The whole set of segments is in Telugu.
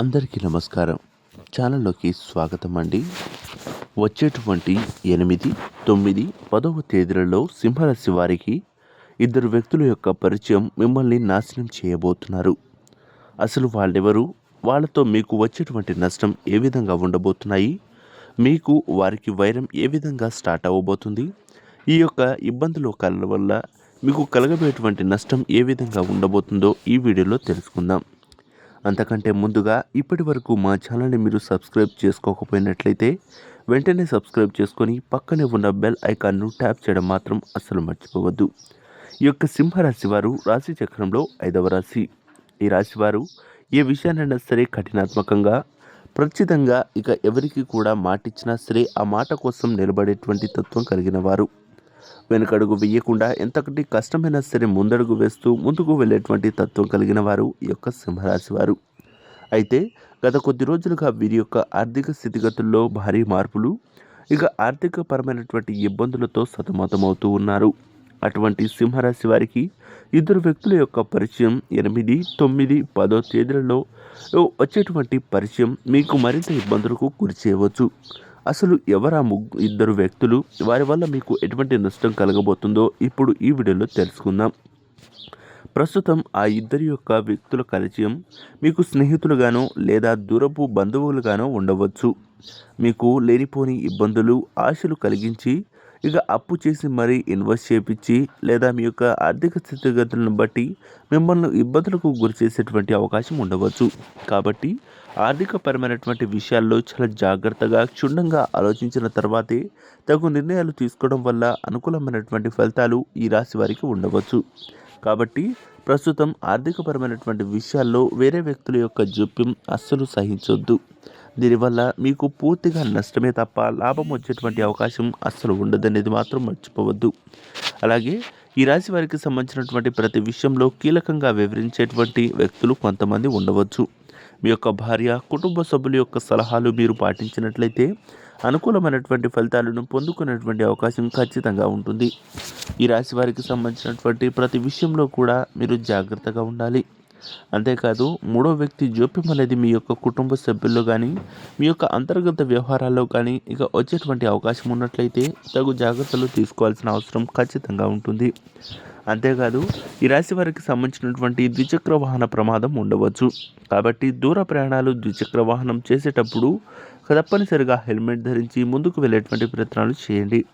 అందరికీ నమస్కారం. ఛానల్లోకి స్వాగతం అండి. వచ్చేటువంటి ఎనిమిది తొమ్మిది పదవ తేదీలలో సింహరాశి వారికి ఇద్దరు వ్యక్తుల యొక్క పరిచయం మిమ్మల్ని నాశనం చేయబోతున్నారు. అసలు వాళ్ళెవరు? వాళ్ళతో మీకు వచ్చేటువంటి నష్టం ఏ విధంగా ఉండబోతున్నాయి? మీకు వారికి వైరం ఏ విధంగా స్టార్ట్ అవ్వబోతుంది ఈ యొక్క ఇబ్బందుల కళ్ళ వల్ల మీకు కలగబోయేటువంటి నష్టం ఏ విధంగా ఉండబోతుందో ఈ వీడియోలో తెలుసుకుందాం. అంతకంటే ముందుగా ఇప్పటి వరకు మా ఛానల్ని మీరు సబ్స్క్రైబ్ చేసుకోకపోయినట్లయితే వెంటనే సబ్స్క్రైబ్ చేసుకొని పక్కనే ఉన్న బెల్ ఐకాన్ను ట్యాప్ చేయడం మాత్రం అస్సలు మర్చిపోవద్దు. ఈ యొక్క సింహరాశి వారు రాశి చక్రంలో ఐదవ రాశి. ఈ రాశి వారు ఏ విషయాన్నైనా సరే కఠినాత్మకంగా ప్రచితంగా ఇక ఎవరికి కూడా మాటిచ్చినా సరే ఆ మాట కోసం నిలబడేటువంటి తత్వం కలిగిన వారు. వెనుకడుగు వేయకుండా ఎంతకటి కష్టమైనా సరే ముందడుగు వేస్తూ ముందుకు వెళ్ళేటువంటి తత్వం కలిగిన వారు ఈ యొక్క సింహరాశి వారు. అయితే గత కొద్ది రోజులుగా వీరి యొక్క ఆర్థిక స్థితిగతుల్లో భారీ మార్పులు ఇక ఆర్థిక పరమైనటువంటి ఇబ్బందులతో సతమతమవుతూ ఉన్నారు. అటువంటి సింహరాశి వారికి ఇద్దరు వ్యక్తుల యొక్క పరిచయం ఎనిమిది తొమ్మిది పదో తేదీలలో వచ్చేటువంటి పరిచయం మీకు మరింత ఇబ్బందులకు గురి చేయవచ్చు. అసలు ఎవరా ముగ్గు ఇద్దరు వ్యక్తులు? వారి వల్ల మీకు ఎటువంటి నష్టం కలగబోతుందో ఇప్పుడు ఈ వీడియోలో తెలుసుకుందాం. ప్రస్తుతం ఆ ఇద్దరి యొక్క వ్యక్తుల పరిచయం మీకు స్నేహితులుగానో లేదా దూరపు బంధువులుగానో ఉండవచ్చు. మీకు లేనిపోని ఇబ్బందులు ఆశలు కలిగించి ఇక అప్పు చేసి మరీ ఇన్వెస్ట్ చేపించి లేదా మీ యొక్క ఆర్థిక స్థితిగతులను బట్టి మిమ్మల్ని ఇబ్బందులకు గురి చేసేటువంటి అవకాశం ఉండవచ్చు. కాబట్టి ఆర్థికపరమైనటువంటి విషయాల్లో చాలా జాగ్రత్తగా క్షుణ్ణంగా ఆలోచించిన తర్వాతే తగు నిర్ణయాలు తీసుకోవడం వల్ల అనుకూలమైనటువంటి ఫలితాలు ఈ రాశి వారికి ఉండవచ్చు. కాబట్టి ప్రస్తుతం ఆర్థికపరమైనటువంటి విషయాల్లో వేరే వ్యక్తుల యొక్క జోప్యం అస్సలు సహించొద్దు. దీనివల్ల మీకు పూర్తిగా నష్టమే తప్ప లాభం వచ్చేటువంటి అవకాశం అస్సలు ఉండదనేది మాత్రం మర్చిపోవద్దు. అలాగే ఈ రాశి వారికి సంబంధించినటువంటి ప్రతి విషయంలో కీలకంగా వివరించేటువంటి వ్యక్తులు కొంతమంది ఉండవచ్చు. మీ యొక్క భార్య కుటుంబ సభ్యుల యొక్క సలహాలు మీరు పాటించినట్లయితే అనుకూలమైనటువంటి ఫలితాలను పొందుకునేటువంటి అవకాశం ఖచ్చితంగా ఉంటుంది. ఈ రాశి వారికి సంబంధించినటువంటి ప్రతి విషయంలో కూడా మీరు జాగ్రత్తగా ఉండాలి. అంతేకాదు మూడో వ్యక్తి జోప్యం అనేది మీ యొక్క కుటుంబ సభ్యుల్లో కానీ మీ యొక్క అంతర్గత వ్యవహారాల్లో కానీ ఇక వచ్చేటువంటి అవకాశం ఉన్నట్లయితే తగు జాగ్రత్తలు తీసుకోవాల్సిన అవసరం ఖచ్చితంగా ఉంటుంది. అంతేకాదు ఈ రాశి వారికి సంబంధించినటువంటి ద్విచక్ర వాహన ప్రమాదం ఉండవచ్చు. కాబట్టి దూర ప్రయాణాలు ద్విచక్ర వాహనం చేసేటప్పుడు తప్పనిసరిగా హెల్మెట్ ధరించి ముందుకు వెళ్ళేటువంటి ప్రయత్నాలు చేయండి.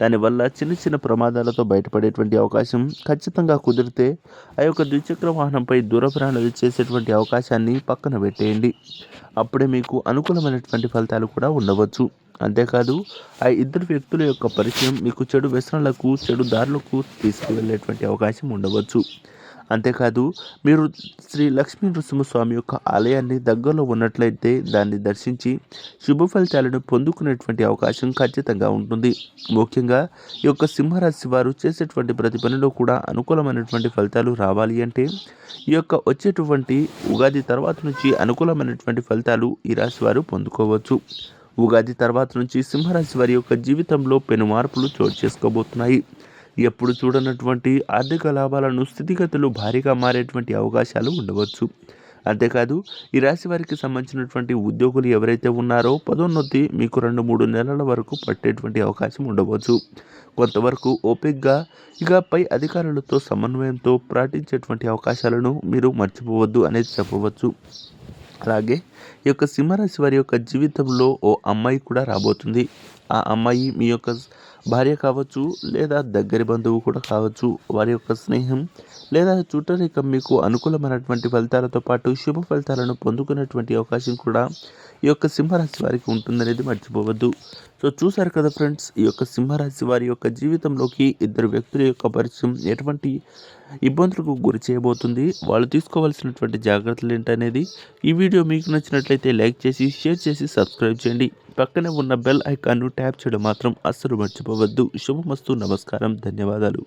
దానివల్ల చిన్న చిన్న ప్రమాదాలతో బయటపడేటువంటి అవకాశం ఖచ్చితంగా కుదిరితే ఆ యొక్క ద్విచక్ర వాహనంపై దూర ప్రయాణాలు చేసేటువంటి అవకాశాన్ని పక్కన పెట్టేయండి. అప్పుడే మీకు అనుకూలమైనటువంటి ఫలితాలు కూడా ఉండవచ్చు. అంతేకాదు ఆ ఇద్దరు వ్యక్తుల యొక్క పరిచయం మీకు చెడు వ్యసనాలకు చెడు దారులకు తీసుకువెళ్ళేటువంటి అవకాశం ఉండవచ్చు. అంతేకాదు మీరు శ్రీ లక్ష్మీ నృసింహస్వామి యొక్క ఆలయాన్ని దగ్గరలో ఉన్నట్లయితే దాన్ని దర్శించి శుభ ఫలితాలను పొందుకునేటువంటి అవకాశం ఖచ్చితంగా ఉంటుంది. ముఖ్యంగా ఈ యొక్క సింహరాశి వారు చేసేటువంటి ప్రతి పనిలో కూడా అనుకూలమైనటువంటి ఫలితాలు రావాలి అంటే ఈ యొక్క వచ్చేటువంటి ఉగాది తర్వాత నుంచి అనుకూలమైనటువంటి ఫలితాలు ఈ రాశి వారు పొందుకోవచ్చు. ఉగాది తర్వాత నుంచి సింహరాశి వారి యొక్క జీవితంలో పెను మార్పులు చోటు చేసుకోబోతున్నాయి. ఎప్పుడు చూడనటువంటి ఆర్థిక లాభాలను స్థితిగతులు భారీగా మారేటువంటి అవకాశాలు ఉండవచ్చు. అంతేకాదు ఈ రాశి వారికి సంబంధించినటువంటి ఉద్యోగులు ఎవరైతే ఉన్నారో పదోన్నతి మీకు రెండు మూడు నెలల వరకు పట్టేటువంటి అవకాశం ఉండవచ్చు. కొంతవరకు ఓపిక్గా ఇక పై అధికారులతో సమన్వయంతో పాటించేటువంటి అవకాశాలను మీరు మర్చిపోవద్దు అనేది చెప్పవచ్చు. అలాగే ఈ యొక్క సింహరాశి వారి యొక్క జీవితంలో ఓ అమ్మాయి కూడా రాబోతుంది. ఆ అమ్మాయి మీ యొక్క భార్య కావచ్చు లేదా దగ్గరి బంధువు కూడా కావచ్చు వారి యొక్క స్నేహం లేదా చుట్టరికం మీకు అనుకూలమైనటువంటి ఫలితాలతో పాటు శుభ ఫలితాలను పొందుకునేటువంటి అవకాశం కూడా ఈ యొక్క సింహరాశి వారికి ఉంటుందనేది మర్చిపోవద్దు. సో చూసారు కదా ఫ్రెండ్స్ ఈ యొక్క సింహరాశి వారి యొక్క జీవితంలోకి ఇద్దరు వ్యక్తుల యొక్క పరిచయం ఎటువంటి ఇబ్బందులకు గురి చేయబోతుంది. వాళ్ళు తీసుకోవాల్సినటువంటి జాగ్రత్తలు ఏంటనేది ఈ వీడియో మీకు నచ్చినట్లయితే లైక్ చేసి షేర్ చేసి సబ్స్క్రైబ్ చేయండి. పక్కనే ఉన్న బెల్ ఐకాన్ను ట్యాప్ చేయడం మాత్రం అస్సలు మర్చిపోవద్దు. శుభమస్తు. నమస్కారం. ధన్యవాదాలు.